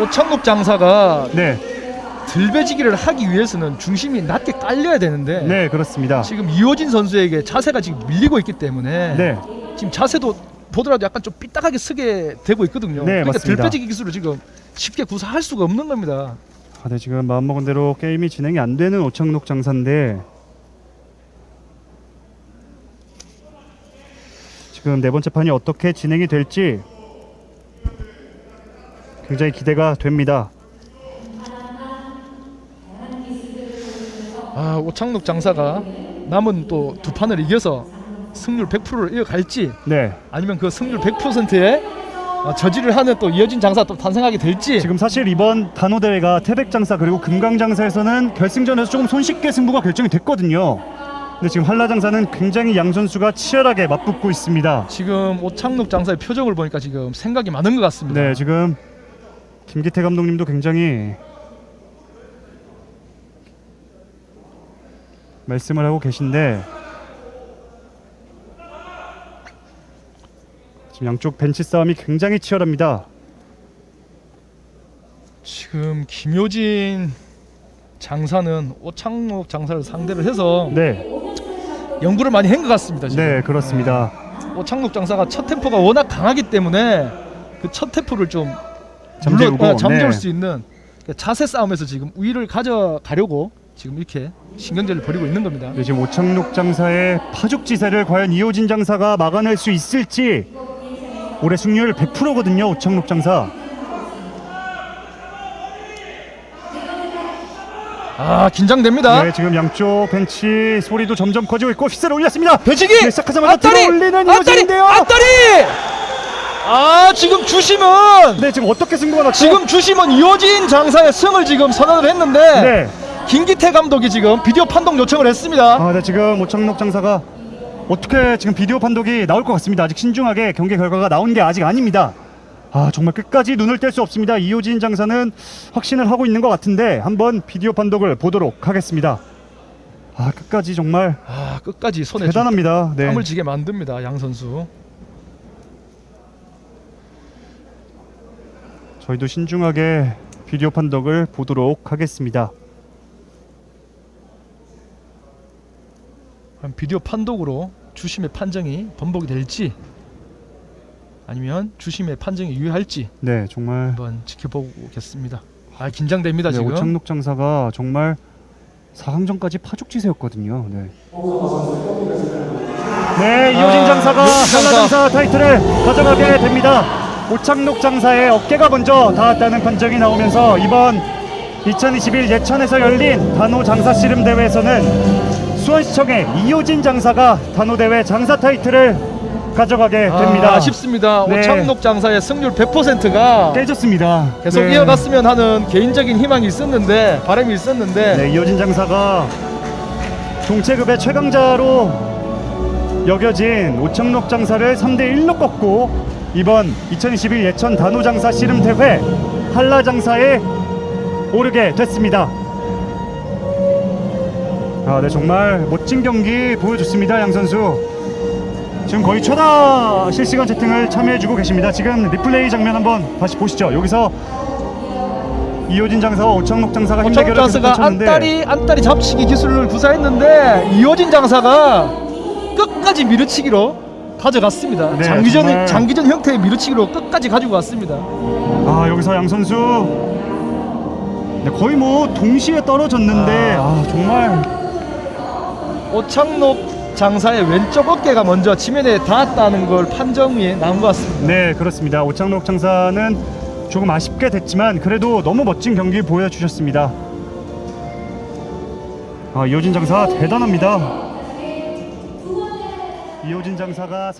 오창록 장사가 네, 들배지기를 하기 위해서는 중심이 낮게 깔려야 되는데 네 그렇습니다. 지금 이호진 선수에게 자세가 지금 밀리고 있기 때문에 네, 지금 자세도 보더라도 약간 좀 삐딱하게 서게 되고 있거든요. 네, 그러니까 맞습니다. 들배지기 기술을 지금 쉽게 구사할 수가 없는 겁니다. 아, 네 지금 마음먹은 대로 게임이 진행이 안 되는 오창록 장사인데 지금 네 번째 판이 어떻게 진행이 될지 굉장히 기대가 됩니다. 아 오창록 장사가 남은 또 두 판을 이겨서 승률 100%를 이어갈지 네, 아니면 그 승률 100%의 어, 저지를 하는 또 이어진 장사 또 탄생하게 될지 지금 사실 이번 단호 대회가 태백 장사 그리고 금강 장사에서는 결승전에서 조금 손쉽게 승부가 결정이 됐거든요. 근데 지금 한라 장사는 굉장히 양 선수가 치열하게 맞붙고 있습니다. 지금 오창록 장사의 표정을 보니까 지금 생각이 많은 것 같습니다. 네, 지금 김기태 감독님도 굉장히 말씀을 하고 계신데 지금 양쪽 벤치 싸움이 굉장히 치열합니다. 지금 김효진 장사는 오창록 장사를 상대를 해서 네, 연구를 많이 한 것 같습니다. 지금. 네 그렇습니다. 오창록 장사가 첫 템포가 워낙 강하기 때문에 그 첫 템포를 좀 잠재우고, 물러- 어, 잠재울 네. 수 있는 그 자세 싸움에서 지금 우위를 가져가려고 지금 이렇게 신경전을 벌이고 있는 겁니다. 네, 지금 오창록 장사의 파죽지세를 과연 이호진 장사가 막아낼 수 있을지 올해 승률 100%거든요. 오창록 장사. 아 긴장됩니다. 네, 지금 양쪽 벤치 소리도 점점 커지고 있고 휘슬을 올렸습니다. 배치기 네, 시작하자마자 앞다리 들어올리는 앞다리 이호진인데요. 앞다리 아 지금 주심은 네, 지금 어떻게 승부가 났죠? 지금 주심은 이호진 장사의 승을 지금 선언을 했는데 네. 김기태 감독이 지금 비디오 판독 요청을 했습니다. 아, 네, 지금 오창록 장사가 어떻게 지금 비디오 판독이 나올 것 같습니다. 아직 신중하게 경기 결과가 나온 게 아직 아닙니다. 아, 정말 끝까지 눈을 뗄 수 없습니다. 이호진 장사는 확신을 하고 있는 것 같은데 한번 비디오 판독을 보도록 하겠습니다. 아, 끝까지 정말 아 끝까지 손에 좀 대단합니다. 네. 땀을 지게 만듭니다 양 선수. 저희도 신중하게 비디오 판독을 보도록 하겠습니다. 비디오 판독으로 주심의 판정이 번복이 될지 아니면 주심의 판정이 유효할지 네, 정말 한번 지켜보겠습니다. 아 긴장됩니다 네, 지금. 오창록 장사가 정말 4강전까지 파죽지세였거든요. 네. 네, 이호진 아, 장사가 장사. 한라 장사 타이틀을 가져가게 됩니다. 오창록 장사의 어깨가 먼저 닿았다는 판정이 나오면서 이번 2021 예천에서 열린 단호 장사 씨름 대회에서는 수원시청의 이호진 장사가 단호 대회 장사 타이틀을 가져가게 됩니다. 아, 아쉽습니다. 네. 오창록 장사의 승률 100%가 깨졌습니다. 계속 네. 이어갔으면 하는 개인적인 희망이 있었는데 바람이 있었는데 네, 이호진 장사가 동체급의 최강자로 여겨진 오창록 장사를 3대 1로 꺾고 이번 2021 예천 단호 장사 씨름 대회 한라 장사에 오르게 됐습니다. 아, 네 정말 멋진 경기 보여줬습니다, 양 선수. 지금 거의 최다 실시간 채팅을 참여해주고 계십니다. 지금 리플레이 장면 한번 다시 보시죠. 여기서 이호진 장사와 오창록 장사가 힘 대결을 계속 펼쳤는데 안다리 안다리 잡치기 기술을 구사했는데 이호진 장사가 끝까지 밀어치기로 가져갔습니다. 네, 장기전 정말. 장기전 형태의 밀어치기로 끝까지 가지고 왔습니다. 아 여기서 양 선수 네, 거의 뭐 동시에 떨어졌는데 아, 정말 오창록 장사의 왼쪽 어깨가 먼저 지면에 닿았다는 걸 판정이 나온 것 같습니다. 네 그렇습니다 오창록 장사는 조금 아쉽게 됐지만 그래도 너무 멋진 경기 보여주셨습니다 아 이호진 장사 대단합니다 이호진 장사가